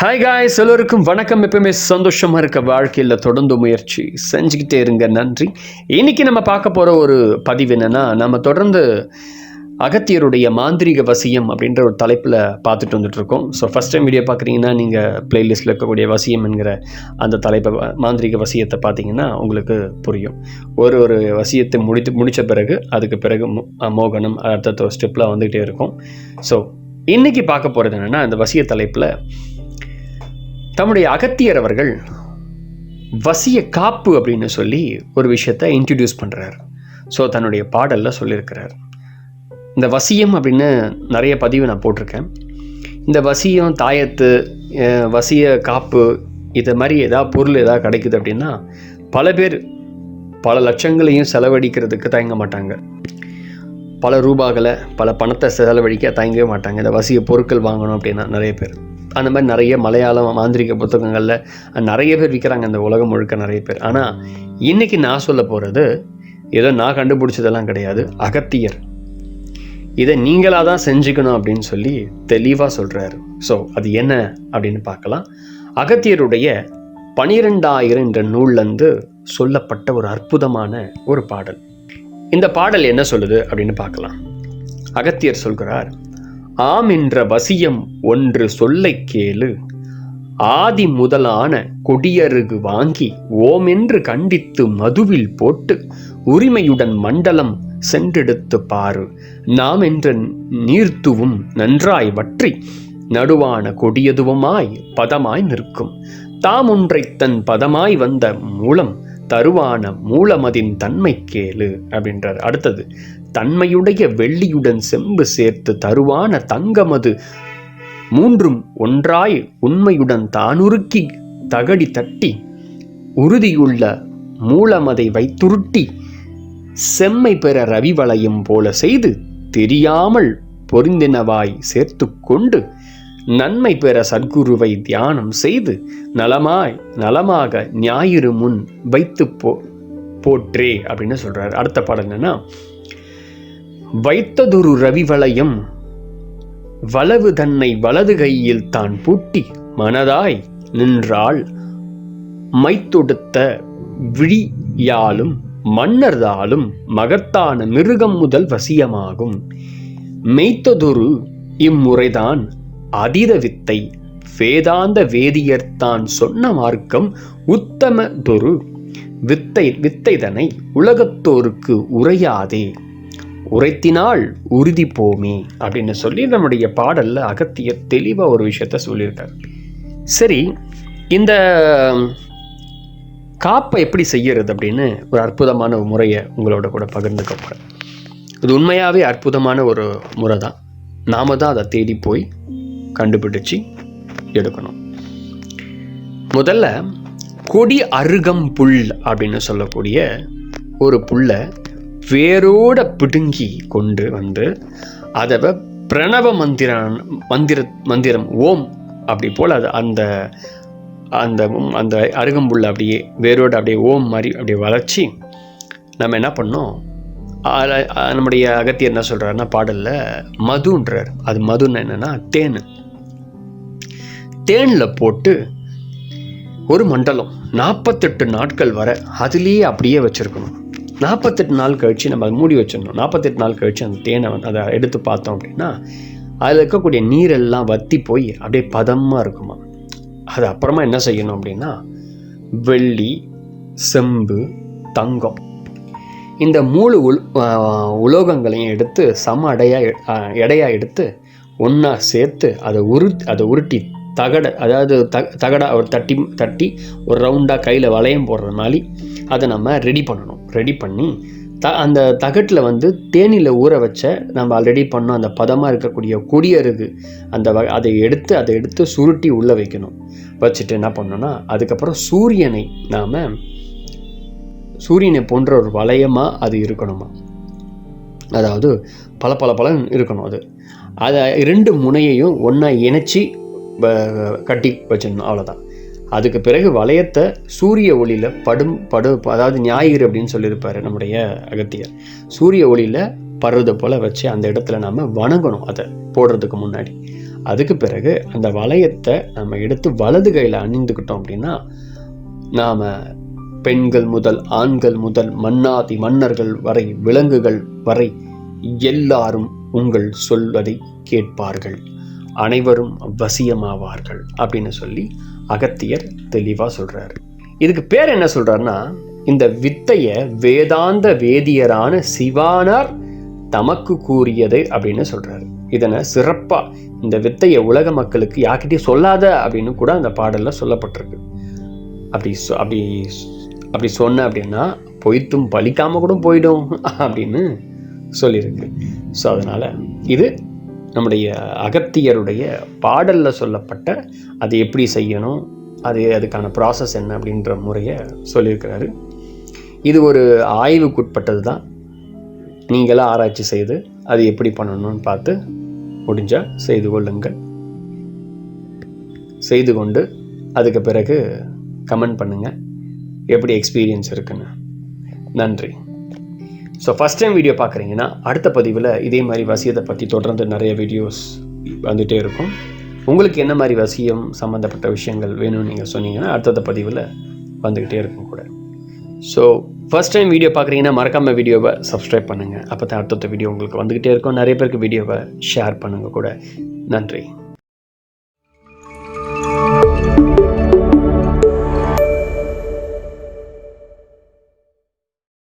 Hi guys எல்லோருக்கும் வணக்கம். எப்பவுமே சந்தோஷமாக இருக்க வாழ்க்கையில் தொடர்ந்து முயற்சி செஞ்சுக்கிட்டே இருங்க நன்றி. இன்னைக்கு நம்ம பார்க்க போகிற ஒரு பதிவு என்னென்னா நம்ம தொடர்ந்து அகத்தியருடைய மாந்திரீக வசியம் அப்படின்ற ஒரு தலைப்பில் பார்த்துட்டு வந்துட்டு இருக்கோம். ஸோ ஃபஸ்ட் டைம் வீடியோ பார்க்குறீங்கன்னா நீங்கள் பிளேலிஸ்ட்டில் இருக்கக்கூடிய வசியம் என்கிற அந்த தலைப்பை மாந்திரிக மாந்திரீக வசியத்தை பார்த்தீங்கன்னா உங்களுக்கு புரியும். ஒரு ஒரு வசியத்தை முடித்து முடித்த பிறகு அதுக்கு பிறகு மோகனம் அடுத்த ஸ்டெப்பில் வந்துகிட்டே இருக்கும். ஸோ இன்றைக்கி பார்க்க போகிறது என்னென்னா அந்த வசிய தலைப்பில் தம்முடைய அகத்தியர் அவர்கள் வசிய காப்பு அப்படின்னு சொல்லி ஒரு விஷயத்தை இன்ட்ரடியூஸ் பண்ணுறார் ஸோ தன்னுடைய பாடலில் சொல்லியிருக்கிறார். இந்த வசியம் அப்படின்னு நிறைய பதிவு நான் போட்டிருக்கேன். இந்த வசியம் தாயத்து வசிய காப்பு இது மாதிரி ஏதாவது பொருள் ஏதாவது கிடைக்குது அப்படின்னா பல பேர் பல லட்சங்களையும் செலவழிக்கிறதுக்கு தயங்க மாட்டாங்க. பல ரூபாய்களை பல பணத்தை செலவழிக்க தயங்கவே மாட்டாங்க. இந்த வசிய பொருட்கள் வாங்கணும் அப்படின்னா நிறைய பேர். அந்த மாதிரி நிறைய மலையாளம் மாந்திரிக புத்தகங்களில் நிறைய பேர் விற்கிறாங்க இந்த உலகம் முழுக்க நிறைய பேர். ஆனால் இன்னைக்கு நான் சொல்ல போகிறது ஏதோ நான் கண்டுபிடிச்சதெல்லாம் கிடையாது. அகத்தியர். இதை நீங்களாக தான் செஞ்சுக்கணும் அப்படின்னு சொல்லி தெளிவாக சொல்கிறாரு ஸோ அது என்ன அப்படின்னு பார்க்கலாம். அகத்தியருடைய பனிரெண்டாயிரம் என்ற நூல்லேருந்து சொல்லப்பட்ட ஒரு அற்புதமான ஒரு பாடல். இந்த பாடல் என்ன சொல்லுது அப்படின்னு பார்க்கலாம். அகத்தியர் சொல்கிறார் ஆம் என்ற வசியம் ஒன்று சொல்லைக் கேளு. ஆதி முதலான கொடியருகு வாங்கி ஓமென்று கண்டித்து மதுவில் போட்டு உரிமையுடன் மண்டலம் சென்றெடுத்து பாரு. நாம் என்ற நீர்த்துவும் நன்றாய் வற்றி நடுவான கொடியதுவமாய் பதமாய் நிற்கும். தாம் ஒன்றைத் தன் பதமாய் வந்த மூலம் தருவான மூலமதின் தன்மை கேளு அப்படின்றார். அடுத்தது தன்மையுடைய வெள்ளியுடன் செம்பு சேர்த்து தருவான தங்கமது மூன்றும் ஒன்றாய் உண்மையுடன் தானுருக்கி தகடி தட்டி உறுதியுள்ள மூலமதை வைத்துருட்டி செம்மை பெற ரவிவளையும் போல செய்து தெரியாமல் பொருந்தினவாய் சேர்த்து கொண்டு நன்மை பெற சத்குருவை தியானம் செய்து நலமாய் நலமாக ஞாயிறு முன் வைத்து போ போற்றே அப்படின்னு சொல்றாரு. அடுத்த பாடல் என்னன்னா வைத்ததொரு ரவிவளையம் வலவு தன்னை வலது கையில் தான் பூட்டி மனதாய் நின்றாள் மைத்தொடுத்த விழியாலும் மன்னர்தாலும் மகத்தான மிருகம் முதல் வசியமாகும். மெய்த்ததொரு இம்முறைதான் அதீத வித்தை வேதாந்த வேதியர் தான் சொன்ன மார்க்கம் உத்தமதொரு வித்தை வித்தைதனை உலகத்தோருக்கு உரையாதே. உரைத்தினால் உறுதி போமே அப்படின்னு சொல்லி நம்முடைய பாடலில் அகத்தியர் தெளிவாக ஒரு விஷயத்த சொல்லியிருக்கார். சரி இந்த காப்பை எப்படி செய்யறது அப்படின்னு ஒரு அற்புதமான ஒரு முறையை உங்களோட கூட பகிர்ந்துக்க போகிறேன் இது உண்மையாகவே அற்புதமான ஒரு முறை தான் நாம தான் அதை தேடி போய் கண்டுபிடிச்சு எடுக்கணும். முதல்ல கொடி அருகம் புல் அப்படின்னு சொல்லக்கூடிய ஒரு புல்லை வேரோட பிடுங்கி கொண்டு வந்து அதை பிரணவ மந்திரம் மந்திர மந்திரம் ஓம் அப்படி போல் அது அந்த அந்த அந்த அருகம்புல்லை அப்படியே வேரோட அப்படியே ஓம் மாதிரி அப்படியே வளர்ச்சி நம்ம என்ன பண்ணோம்? நம்முடைய அகத்தியர் என்ன சொல்கிறாருன்னா பாடலில் மதுன்றார். அது மதுன்னு என்னென்னா தேன். தேனில் போட்டு ஒரு மண்டலம் நாற்பத்தெட்டு நாட்கள் வரை அதுலேயே அப்படியே வச்சுருக்கணும். நாற்பத்தெட்டு நாள் கழித்து நம்ம அதை மூடி வச்சிடணும். நாற்பத்தெட்டு நாள் கழித்து அந்த தேனை வந்து அதை எடுத்து பார்த்தோம் அப்படின்னா அதில் இருக்கக்கூடிய நீரெல்லாம் வத்தி போய் அப்படியே பதமாக இருக்குமா? அது அப்புறமா என்ன செய்யணும் அப்படின்னா வெள்ளி செம்பு தங்கம் இந்த மூணு உல் உலோகங்களையும் எடுத்து சம அடையாக எடையாக எடுத்து ஒன்றா சேர்த்து அதை உரு அதை உருட்டி தகட அதாவது த தகடை ஒரு தட்டி தட்டி ஒரு ரவுண்டாக கையில் வளையம் போடுற மாதிரி அதை நம்ம ரெடி பண்ணணும். ரெடி பண்ணி த அந்த தகட்டில் வந்து தேனியில் ஊற வச்ச நம்ம ஆல்ரெடி பண்ணோம் அந்த பதமாக இருக்கக்கூடிய கொடியருகு அந்த வ அதை எடுத்து அதை எடுத்து சுருட்டி உள்ளே வைக்கணும். வச்சுட்டு என்ன பண்ணோன்னா அதுக்கப்புறம் சூரியனை நாம் சூரியனை போன்ற ஒரு வளையமாக அது இருக்கணுமா? அதாவது பல பல பலன் இருக்கணும் அது. அதை இரண்டு முனையையும் ஒன்றா இணைச்சி கட்டி வச்சிடணும் அவ்வளோதான் அதுக்கு பிறகு வளையத்தை சூரிய ஒளியில் படும் படு அதாவது ஞாயிறு அப்படின்னு சொல்லியிருப்பார் நம்முடைய அகத்தியர். சூரிய ஒளியில் படுறது போல் வச்சு அந்த இடத்துல நாம் வணங்கணும் அதை போடுறதுக்கு முன்னாடி. அதுக்கு பிறகு அந்த வளையத்தை நம்ம எடுத்து வலது கையில் அணிந்துக்கிட்டோம் அப்படின்னா நாம் பெண்கள் முதல் ஆண்கள் முதல் மன்னாதி மன்னர்கள் வரை விலங்குகள் வரை எல்லாரும் உங்கள் சொல்வதை கேட்பார்கள். அனைவரும் வசியமாவார்கள் அப்படின்னு சொல்லி அகத்தியர் தெளிவாக சொல்கிறார் இதுக்கு பேர் என்ன சொல்கிறாருன்னா இந்த வித்தையை வேதாந்த வேதியரான சிவானார் தமக்கு கூறியது அப்படின்னு சொல்கிறாரு இதனை சிறப்பாக இந்த வித்தையை உலக மக்களுக்கு யார்கிட்டயும் சொல்லாத அப்படின்னு கூட அந்த பாடலில் சொல்லப்பட்டிருக்கு. அப்படி சொ- அப்படி அப்படி சொன்ன அப்படின்னா பொய்த்தும் பழிக்காமல் கூட போயிடும் அப்படின்னு சொல்லியிருக்கு. ஸோ அதனால் இது நம்முடைய அகத்தியருடைய பாடலில் சொல்லப்பட்ட அது எப்படி செய்யணும் அது அதுக்கான ப்ராசஸ் என்ன அப்படின்ற முறையை சொல்லியிருக்கிறாரு. இது ஒரு ஆய்வுக்குட்பட்டது தான் நீங்களாம் ஆராய்ச்சி செய்து அது எப்படி பண்ணணும்னு பார்த்து முடிஞ்சால் செய்து கொள்ளுங்கள். செய்து கொண்டு அதுக்கு பிறகு கமெண்ட் பண்ணுங்கள் எப்படி எக்ஸ்பீரியன்ஸ் இருக்குன்னு. நன்றி. ஸோ ஃபஸ்ட் டைம் வீடியோ பார்க்குறீங்கன்னா அடுத்த பதிவில் இதே மாதிரி வசியத்தை பற்றி தொடர்ந்து நிறைய வீடியோஸ் வந்துகிட்டே இருக்கும். உங்களுக்கு என்ன மாதிரி வசியம் சம்மந்தப்பட்ட விஷயங்கள் வேணும்னு நீங்கள் சொன்னீங்கன்னா அடுத்த பதிவில் வந்துக்கிட்டே இருக்கும் கூட. ஸோ ஃபர்ஸ்ட் டைம் வீடியோ பார்க்குறீங்கன்னா மறக்காமல் வீடியோவை சப்ஸ்கிரைப் பண்ணுங்கள் அப்போ தான் அடுத்தடுத்த வீடியோ உங்களுக்கு வந்துக்கிட்டே இருக்கும். நிறைய பேருக்கு வீடியோவை ஷேர் பண்ணுங்கள் கூட. நன்றி.